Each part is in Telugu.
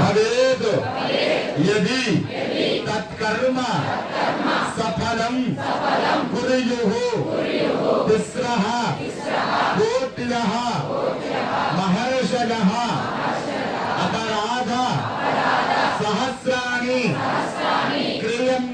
भवेद। यदि तत्कर्म सफलम कुरयु। तिस्र। कोटिल। महर्षण अपराध। सहस्राणी। क्रियम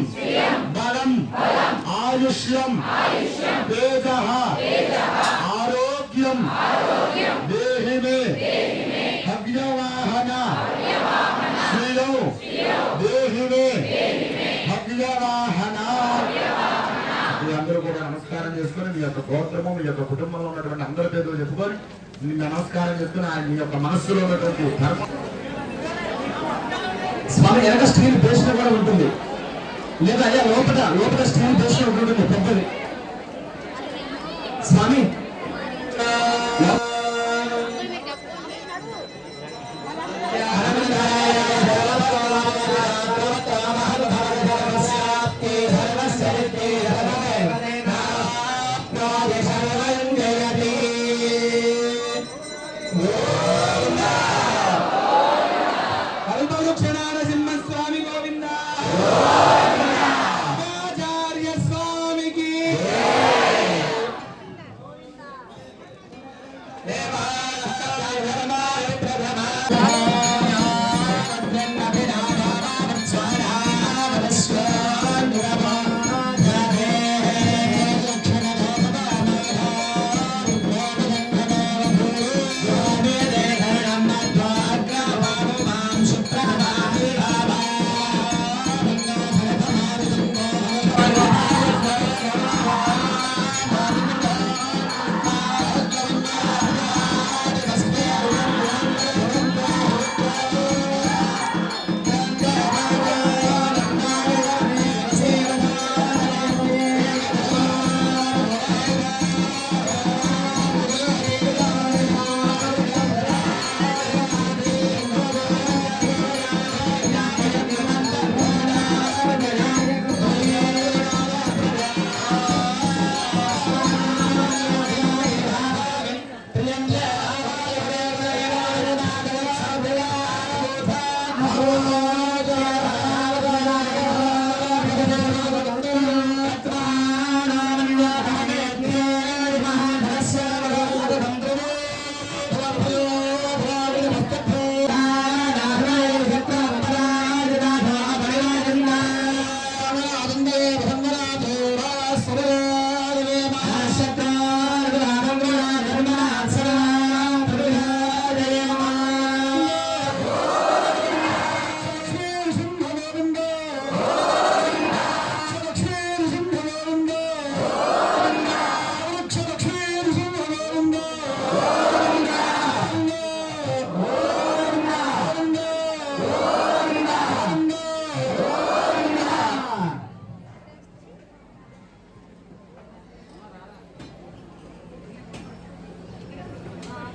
ఆయుష్యం తేజ ఆరోగ్యం దేహిమే భగ్నవాహన శ్రీలో దేహిమే భగ్నవాహన అందరూ కూడా నమస్కారం చేసుకుని మీ యొక్క గోత్రము మీ యొక్క కుటుంబంలో ఉన్నటువంటి అందరి పేరు చెప్పుకొని నిన్ను నమస్కారం చేసుకుని ఆయన మీ యొక్క మనస్సులో ఉన్నటువంటి ధర్మం. స్వామి ఎనక స్టీల్ పేస్ట్ కూడా ఉంటుంది. లేదా అయ్యా లోపల లోపల స్టీల్ బేషన్ ఒకటి ఉంటుంది పెద్దది. స్వామి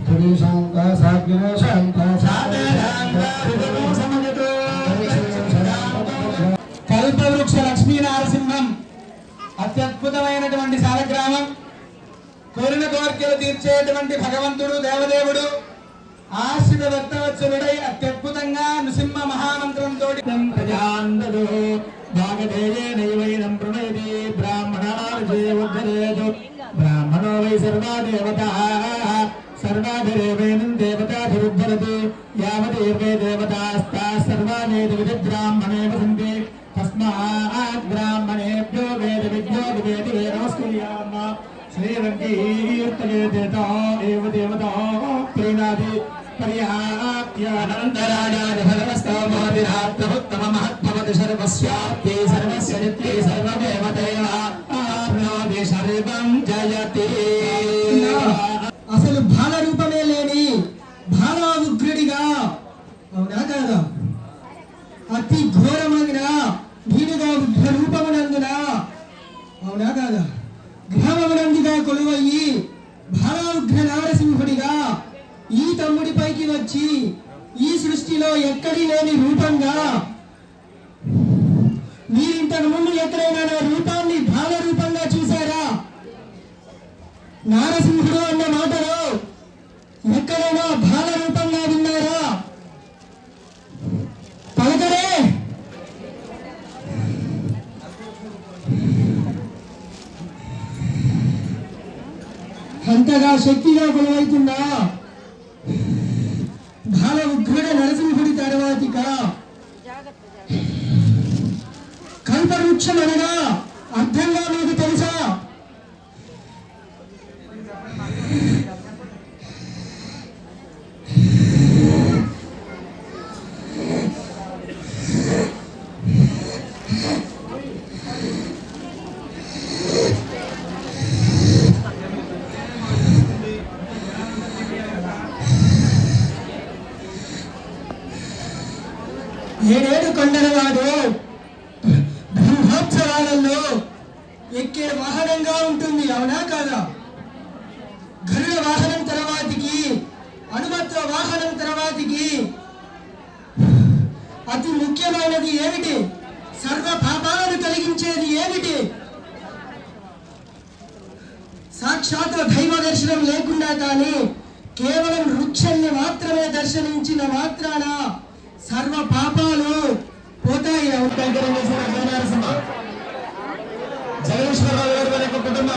శాంత సాగ్న శాంత కల్పవృక్ష లక్ష్మీ నరసింహం అత్యద్భుతమైనటువంటి సాలగ్రామం కోరిన కోరికలు తీర్చేటువంటి భగవంతుడు దేవదేవుడు. ఆశ్రిత భక్తవత్సలుడై అత్యద్భుతంగా నృసింహ మహామంత్రంతో భాగధేయేనైవైనం ప్రణయతి బ్రాహ్మణార్జేవద్ధరేతు బ్రాహ్మణో వై సర్వా सर्वाभिरेवेणम् देवताभिरुद्धरति यावदेवे देवतास्ताः सर्वानेति विदद्ब्राह्मणेव सन्ति तस्मात् ब्राह्मणेभ्यो वेदविद्यो विवेदि वेदमस्तुर्याम श्रीरङ्गीर्तवेदेता एव देवता प्रीणाति पर्याप्त्यानन्तराजाय सर्वस्तवमहत्तमहद्भवति सर्वस्याप्ते, सर्वस्य नित्ये सर्वमेव देवा। आप्नोति सर्वम् जयति। గ్రామమునందుగా కొలువయ్యి బాల ఉగ్ర నారసింహుడిగా ఈ తమ్ముడిపైకి వచ్చి ఈ సృష్టిలో ఎక్కడి లేని రూపంగా మీరింతకు ముందు ఎక్కడైనా నా రూపాన్ని బాల రూపంగా చూసారా నారసింహుడు అన్న మాటలో ఎక్కడైనా బాల అంతగా శక్తిగా కొలువైతుందా? బాల ఉగ్రుడ నరసింహుడి తర్వాతిక కల్పవృక్షం అనగా అర్థంగా అవునా కాదా? గరుడ వాహనం తర్వాతికి అనుమత్వ వాహనం తర్వాతికి అతి ముఖ్యమైనది ఏమిటి? సర్వ పాపాలను కలిగించేది ఏమిటి? సాక్షాత్ దైవ దర్శనం లేకుండా కానీ కేవలం వృక్షాన్ని మాత్రమే దర్శనించిన మాత్రాన సర్వ పాపాలు పోతాయి. జగదీశ్వరరావు గారు కుటుంబం